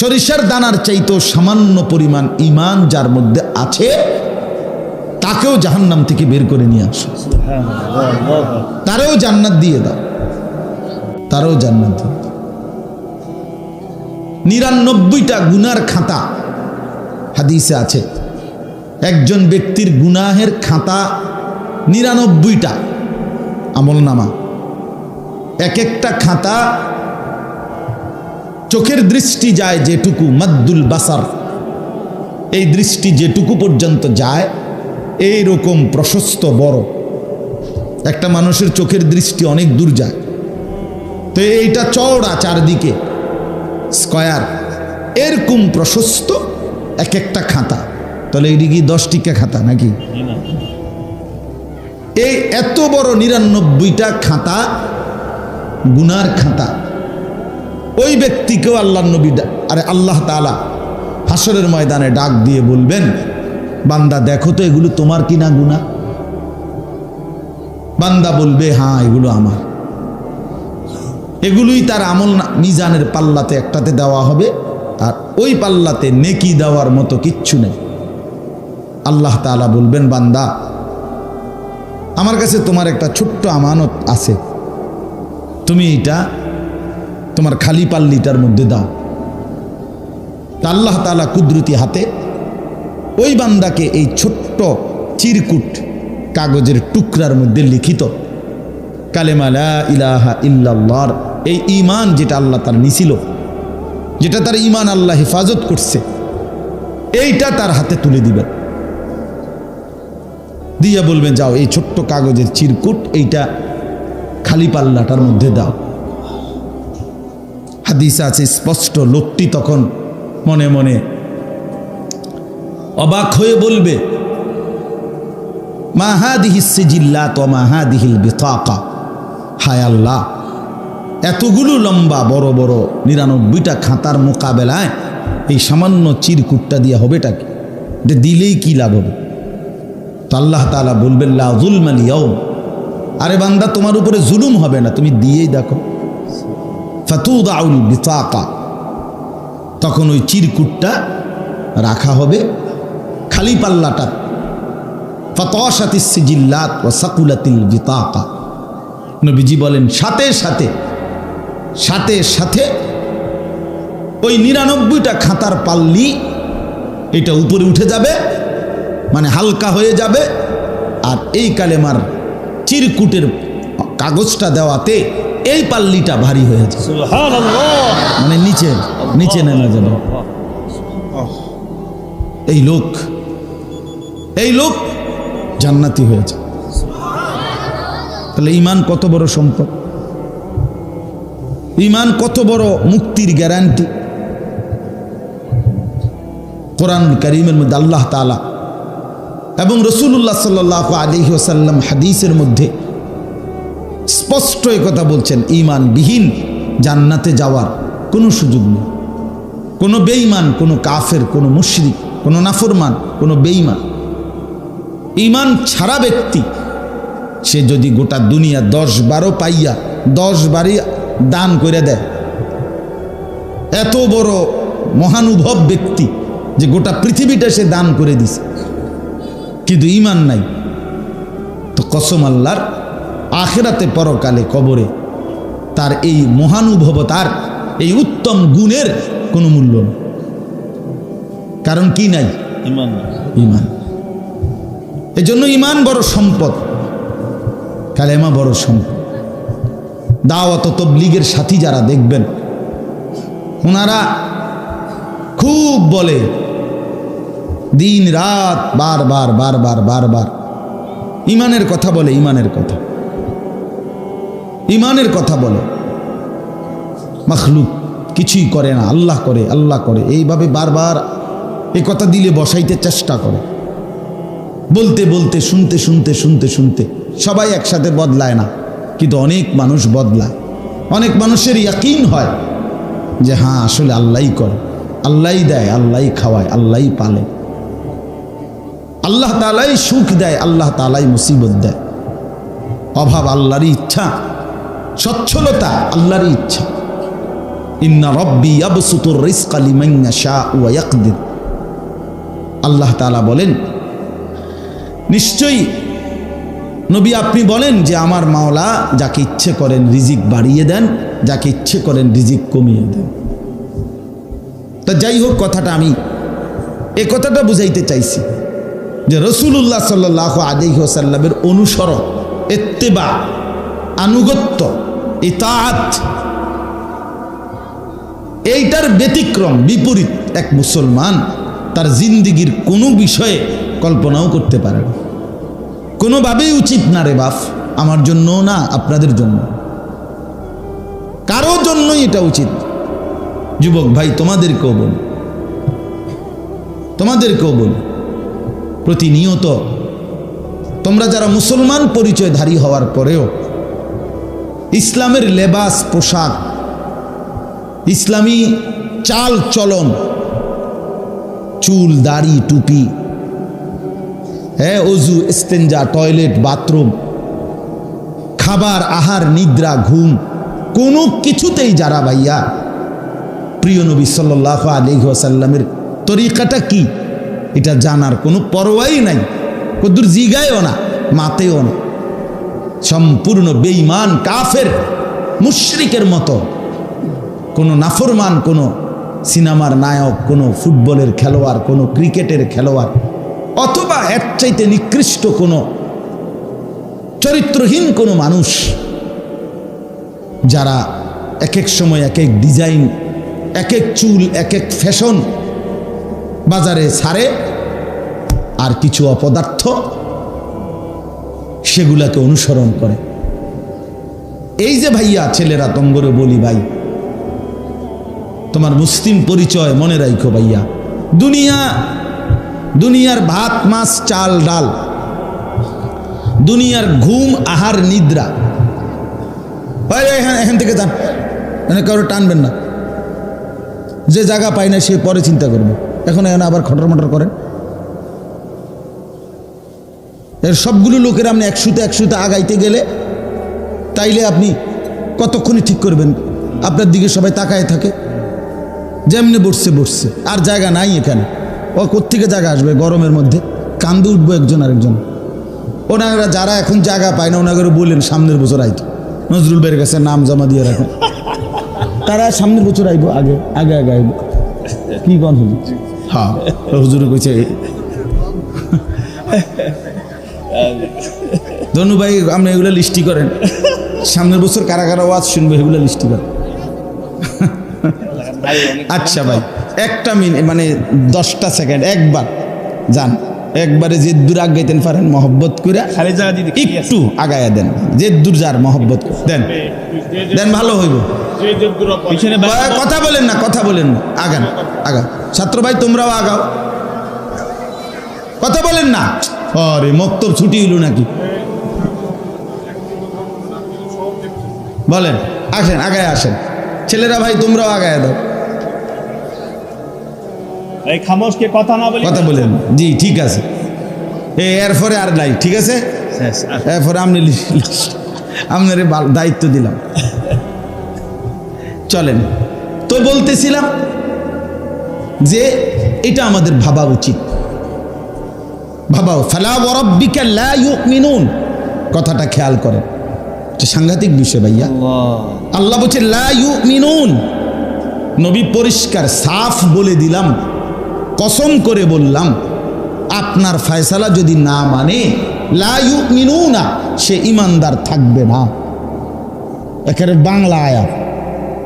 সরিষার দানার চাইতো সামান্য পরিমাণ ইমান যার মধ্যে আছে, তাকেও জাহান্নাম থেকে বের করে নিয়ে আসো। তারেও জান্নাত দিয়ে দাও। তারও জান্নাত দিয়ে নিরানব্বইটা গুনার খাতা হাদিসে আছে। একজন ব্যক্তির গুনাহের খাতা নিরানব্বইটা আমল নামা এক একটা খাতা চোখের দৃষ্টি যায় যেটুকু মাদ্দুল বাসার। এই দৃষ্টি যেটুকু পর্যন্ত যায় এই রকম প্রশস্ত বড়। একটা মানুষের চোখের দৃষ্টি অনেক দূর যায়। তো এইটা চওড়া চারদিকে, স্কয়ার। এরকম প্রশস্ত এক একটা খাতা। তাহলে এটি কি দশ টিকা খাতা নাকি? এই এত বড় নিরানব্বইটা খাতা, গুনার খাতা। ওই ব্যক্তিকেও আল্লাহ নবী আরে আল্লাহ তালা হাসরের ময়দানে ডাক দিয়ে বলবেন, বান্দা দেখো তো এগুলো তোমার কিনা গুণা বান্দা বলবে হ্যাঁ এগুলো আমার। এগুলোই তার আমল না- মিজানের পাল্লাতে একটাতে দেওয়া হবে, আর ওই পাল্লাতে নেকি দেওয়ার মতো কিচ্ছু নেই। আল্লাহ তাআলা বলবেন, বান্দা, আমার কাছে তোমার একটা ছোট্ট আমানত আছে। তুমি এটা তোমার খালি পাল্লিটার মধ্যে দাও। তা আল্লাহ তাআলা কুদরতি হাতে ওই বান্দাকে এই ছোট্ট চিরকুট কাগজের টুকরার মধ্যে লিখিত, কালেমা লা ইলাহা ইল্লাল্লাহর এই ইমান যেটা আল্লাহ তার নিছিল, যেটা তার ইমান আল্লাহ হেফাজত করছে, এইটা তার হাতে তুলে দিবেন। দিয়া বলবেন যাও এই ছোট্ট কাগজের চিরকুট এইটা খালি পাল্লাটার মধ্যে দাও। হাদিস আছে, স্পষ্ট লোকটি তখন মনে মনে অবাক হয়ে বলবে এতগুলো লম্বা, বড় বড়, নিরানব্বইটা খাতার মোকাবেলায় এই সামান্য চিরকুটটা দিয়ে হবেটা কি? এটা দিলেই কি লাভ হবে? তো আল্লাহ তালা বলবেন লাজুল মালিয়াও আরে বান্দা, তোমার উপরে জুলুম হবে না, তুমি দিয়েই দেখো। ফাতুদাউল বিতাকা তখন ওই চিরকুটটা রাখা হবে, খালি পাল্লাটা। ফতসাতি সিজিল্লাত ও সাকুলাতিল বিতাকা নবীজি বলেন, সাথে সাথে সাথে সাথে ওই নিরানব্বইটা খাতার পাল্লি এটা উপরে উঠে যাবে মানে হালকা হয়ে যাবে। আর এই কালেমার চিরকুটের কাগজটা দেওয়াতে এই পাল্লিটা ভারী হয়ে যাবে মানে নিচে নিচে নেমে যাবে। এই লোক এই লোক জান্নাতি হয়েছে। তাহলে ইমান কত বড় সম্পদ? ইমান কত বড় মুক্তির গ্যারান্টি? কোরআন করিমের মধ্যে আল্লাহ তালা এবং রসুল্লাহ সাল্লাহ আলী ওসাল্লাম হাদিসের মধ্যে স্পষ্ট কথা বলছেন ইমান বিহীন জান্নাতে যাওয়ার কোনো সুযোগ নেই। কোনো বেঈমান, কোনো কাফের, কোনো মুশরিক, কোনো নাফরমান, কোনো বেঈমান। ইমান ছাড়া ব্যক্তি, সে যদি গোটা দুনিয়া দশ বারো পাইয়া, দশ বারই দান করে দেয়। এত বড় মহানুভব ব্যক্তি যে গোটা পৃথিবীটা সে দান করে দিছে। কিন্তু ইমান নাই। তো কসম আল্লাহর আখেরাতে পরকালে কবরে তার এই মহানুভবতার এই উত্তম গুণের কোনো মূল্য নেই। কারণ কি নাই? ইমান ইমান। এজন্য ইমান বড় সম্পদ কালেমা বড় সম্পদ। দাওয়াত তবলিগের সাথী যারা দেখবেন ওনারা খুব বলে দিন রাত বারবার বারবার বারবার ইমানের কথা বলে ইমানের কথা। ইমানের কথা বলে। মখলুক কিছুই করে না, আল্লাহ করে আল্লাহ করে। এইভাবে বারবার এ কথা দিলে বসাইতে চেষ্টা করে। বলতে বলতে, শুনতে শুনতে শুনতে শুনতে সবাই একসাথে বদলায় না। কিন্তু অনেক মানুষ বদলায়। অনেক মানুষের ইয়াকিন হয় যে হ্যাঁ আসলে আল্লাহই করে। আল্লাহই দেয়, আল্লাহই খাওয়ায়, আল্লাহই পালে। আল্লাহ তালাই সুখ দেয়, আল্লাহ তালাই মুসিবত দেয়। অভাব আল্লাহরই ইচ্ছা। সচ্ছলতা, আল্লাহরই ইচ্ছা। ইন্না রব্বি আবসুতুর রিজকা লিমান ইয়াশা ওয়া আল্লাহ তাআলা বলেন, নিশ্চয়ই নবী আপনি বলেন যে আমার মাওলা যাকে ইচ্ছে করেন রিজিক বাড়িয়ে দেন, যাকে ইচ্ছে করেন রিজিক কমিয়ে দেন। তা যাই হোক, কথাটা আমি এ কথাটা বুঝাইতে চাইছি যে রসুল্লাহ সাল্লাহ আলিহাসাল্লামের অনুসরণ, এত্তেবা আনুগত্য, ইতাআত। এইটার ব্যতিক্রম, বিপরীত এক মুসলমান তার জিন্দিগির কোনো বিষয়ে কল্পনাও করতে পারে না। কোনোভাবেই উচিত না রে বাপ, আমার জন্য না, আপনাদের জন্য। কারও জন্যই এটা উচিত। যুবক ভাই, তোমাদেরকেও বল। তোমাদেরকেও বল। প্রতিনিয়ত তোমরা যারা মুসলমান পরিচয়ধারী হওয়ার পরেও ইসলামের লেবাস পোশাক, ইসলামী চাল চলন, চুল, দাড়ি, টুপি হ্যাঁ অজু স্টেঞ্জা টয়লেট, বাথরুম, খাবার, আহার, নিদ্রা, ঘুম, কোনো কিছুতেই যারা ভাইয়া, প্রিয় নবী সাল্লাহ আলিহাসাল্লামের তরিকাটা কি? এটা জানার কোনো পরোয়াই নাই, কদ্দুর জিগায়ও না, মাতেও না। সম্পূর্ণ বেঈমান, কাফের, মুশরিকের মতো। কোনো নাফরমান, কোনো সিনেমার নায়ক, কোনো ফুটবলের খেলোয়াড়, কোনো ক্রিকেটের খেলোয়াড়, অথবা এর চাইতে নিকৃষ্ট কোনো চরিত্রহীন কোনো মানুষ, যারা এক এক সময় এক এক ডিজাইন এক এক চুল এক এক ফ্যাশন বাজারে ছাড়ে, আর কিছু অপদার্থ সেগুলাকে অনুসরণ করে। এই যে ভাইয়া, ছেলেরা তঙ্গরে বলি ভাই, তোমার মুসলিম পরিচয় মনে রাখো ভাইয়া। দুনিয়া, দুনিয়ার ভাত, মাছ, চাল, ডাল, দুনিয়ার ঘুম, আহার, নিদ্রা। এখান এখান থেকে যান। মানে কারও টানবেন না। যে জায়গা পাই না, সে পরে চিন্তা করবে। এখন এখানে আবার খটর মটর করেন। এর সবগুলো লোকের আপনি একশুতে একশুতে আগাইতে গেলে তাইলে আপনি কতক্ষণই ঠিক করবেন? আপনার দিকে সবাই তাকায় থাকে। যেমনি বসছে বসছে। আর জায়গা নাই এখানে। ও কোত্থেকে জায়গা আসবে? গরমের মধ্যে। কান্দে উঠবো একজন আরেকজন। ওনারা যারা এখন জায়গা পায় না ওনাকে বললেন, সামনের বছর আইতো। নজরুল ভাইয়ের কাছে নাম জমা দিয়ে রাখেন। তারা সামনের বছর আইবো, আগে আগে আগে আইবো। কি কন হ্যাঁ হুজুর কইছে ধনু ভাই আপনি এগুলো লিস্টি করেন। সামনের বছর কারা কারা ওয়াজ শুনব এগুলো লিস্টি করেন। আচ্ছা ভাই একটা মিনিট মানে দশটা সেকেন্ড একবার যান। একবারে যে দূর আগাইতেন পারেন মহব্বত করে একটু আগায়া দেন। যে দূর যার মহব্বত দেন। দেন ভালো হইব। কথা বলেন না কথা বলেন না। আগান আগা ছাত্র ভাই তোমরাও আগাও। কথা বলেন না। আরে মক্তব ছুটি হইল নাকি? বলেন আসেন আগায় আসেন। ছেলেরা ভাই তোমরাও আগায় দাও। এই খামোশকে কথা না বলি কথা বলেন। জি ঠিক আছে। এ এরপরে আর নাই ঠিক আছে। এরপরে আপনি আপনার দায়িত্ব দিলাম। চলেন। তো বলতেছিলাম যে এটা আমাদের ভাবা উচিত। ভাবাও ফালা ওয়ারাব্বিকা লা ইউমিনুন। কথাটা খেয়াল করেন। এটা সাংঘাতিক বিষয় ভাইয়া। আল্লাহ। বলছে লা ইউমিনুন। নবী পরিষ্কার সাফ বলে দিলাম কসম করে বললাম আপনার ফয়সালা যদি না মানে লা ইউমিনুনা সে ইমানদার থাকবে না। একেবারে বাংলা আয়াত।